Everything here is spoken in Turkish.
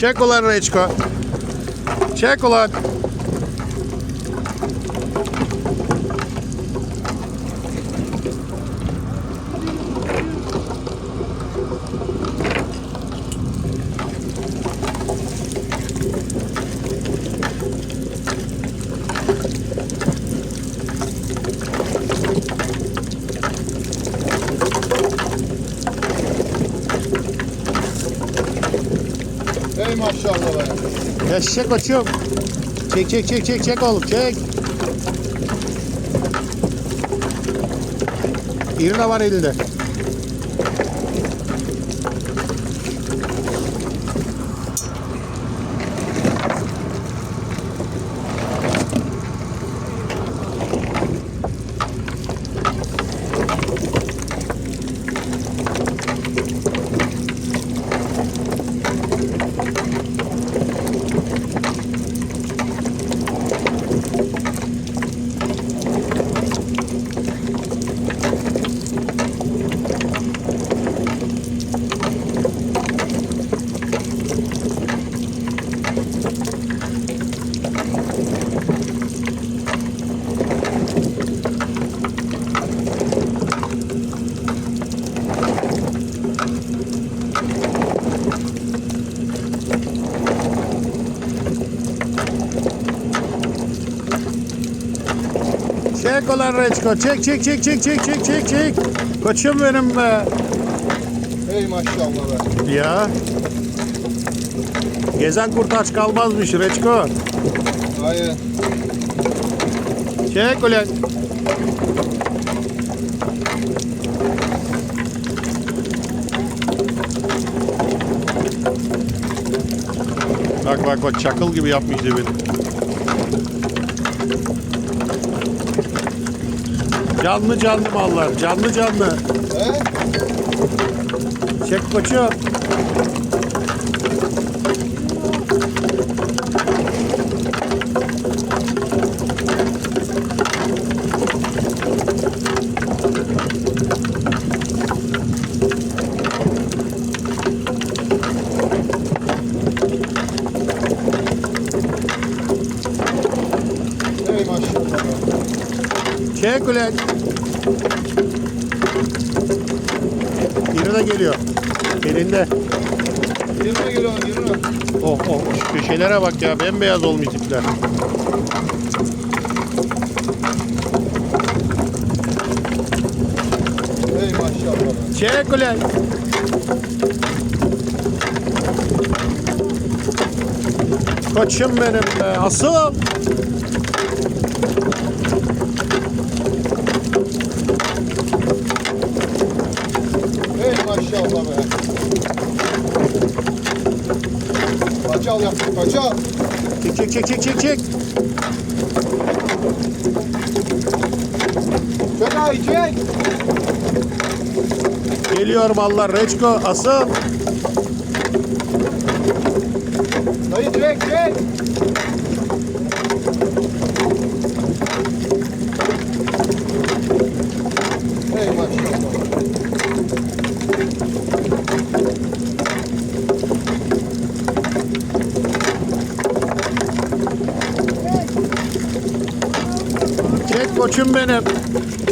Çek ulan Reçko. Ey maşallah. Eşek koçum. Çek çek çek çek çek oğlum çek. İrna var elinde. Çek ulan Reçko. Çek çek çek çek çek çek çek çek. Koçum benim be. Ey maşallah be. Ya. Gezen kurt aç kalmazmış Reçko. Hayır. Çek ulan. Bak bak bak çakıl gibi yapmış dibini. Canlı canlı mallar, canlı canlı. He? Çek koçum. Ey maşallah be. Çek ulan. Biri de geliyor. Elinde. Yirmi kilo, yirmi. Oh oh şu köşelere bak ya bembeyaz olmuş tipler. Ey maşallah. Çek ulan. Koçum benim be asıl. Ey maşallah be. Paçal yaptık paçal. Çek çek çek çek çek çek. Çek ay çek. Geliyor mallar Reçko asıl. koçum benim.